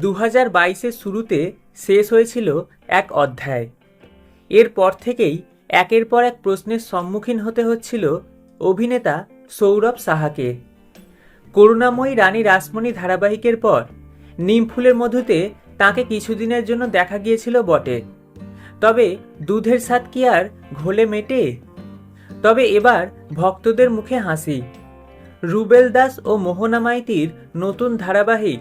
দু হাজার বাইশের শুরুতে শেষ হয়েছিল এক অধ্যায়। এরপর থেকেই একের পর এক প্রশ্নের সম্মুখীন হতে হচ্ছিল অভিনেতা সৌরভ সাহাকে। করুণাময়ী রানী রাসমণি ধারাবাহিকের পর নিমফুলের মধুতে তাকে কিছুদিনের জন্য দেখা গিয়েছিল বটে। তবে দুধের স্বাদ কি আর ঘোলে মেটে? তবে এবার ভক্তদের মুখে হাসি। রুবেল দাস ও মোহনা মাইতির নতুন ধারাবাহিক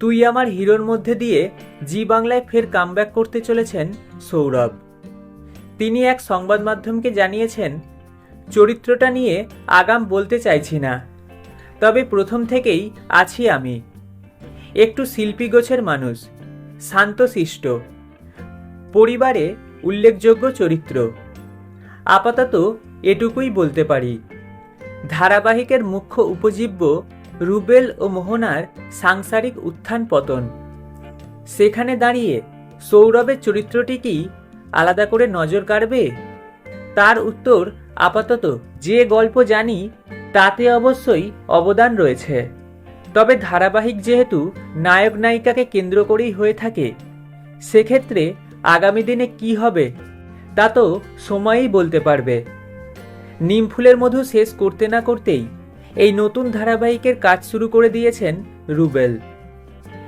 তুই আমার হিরোর মধ্যে দিয়ে জি বাংলায় ফের কামব্যাক করতে চলেছেন সৌরভ। তিনি এক সংবাদ মাধ্যমকে জানিয়েছেন, চরিত্রটা নিয়ে আগাম বলতে চাইছি না। তবে প্রথম থেকেই আছি আমি। একটু শিল্পী গোছের মানুষ শান্তশিষ্ট পরিবারে উল্লেখযোগ্য চরিত্র। আপাতত এটুকুই বলতে পারি। ধারাবাহিকের মুখ্য উপজীব্য রুবেল ও মোহনার সাংসারিক উত্থান পতন। সেখানে দাঁড়িয়ে সৌরভের চরিত্রটি কি আলাদা করে নজর কাড়বে? তার উত্তর আপাতত যে গল্প জানি, তাতে অবশ্যই অবদান রয়েছে। তবে ধারাবাহিক যেহেতু নায়ক নায়িকাকে কেন্দ্র করেই হয়ে থাকে, সেক্ষেত্রে আগামী দিনে কি হবে, তা তো সময়ই বলতে পারবে। নিমফুলের মধু শেষ করতে না করতেই এই নতুন ধারাবাহিকের কাজ শুরু করে দিয়েছেন রুবেল।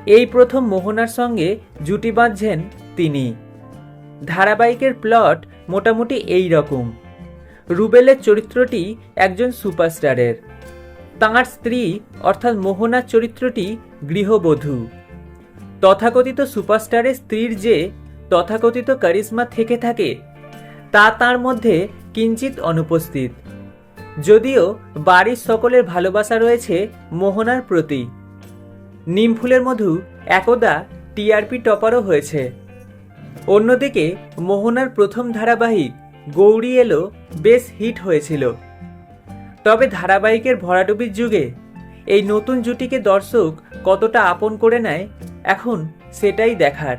এই প্রথম মোহনার সঙ্গে জুটি বাঁধছেন তিনি। ধারাবাহিকের প্লট মোটামুটি এই রকম রুবেলের চরিত্রটি একজন সুপারস্টারের। তাঁর স্ত্রী অর্থাৎ মোহনার চরিত্রটি গৃহবধূ। তথাকথিত সুপারস্টারের স্ত্রীর যে তথাকথিত কারিশ্মা থেকে থাকে, তা তার মধ্যে কিঞ্চিত অনুপস্থিত। যদিও বাড়ির সকলের ভালোবাসা রয়েছে মোহনার প্রতি। নিমফুলের মধু একদা টিআরপি টপারও হয়েছে। অন্যদিকে মোহনার প্রথম ধারাবাহিক গৌরী এলো বেশ হিট হয়েছিল। তবে ধারাবাহিকের ভরাডুবির যুগে এই নতুন জুটিকে দর্শক কতটা আপন করে নেয় এখন সেটাই দেখার।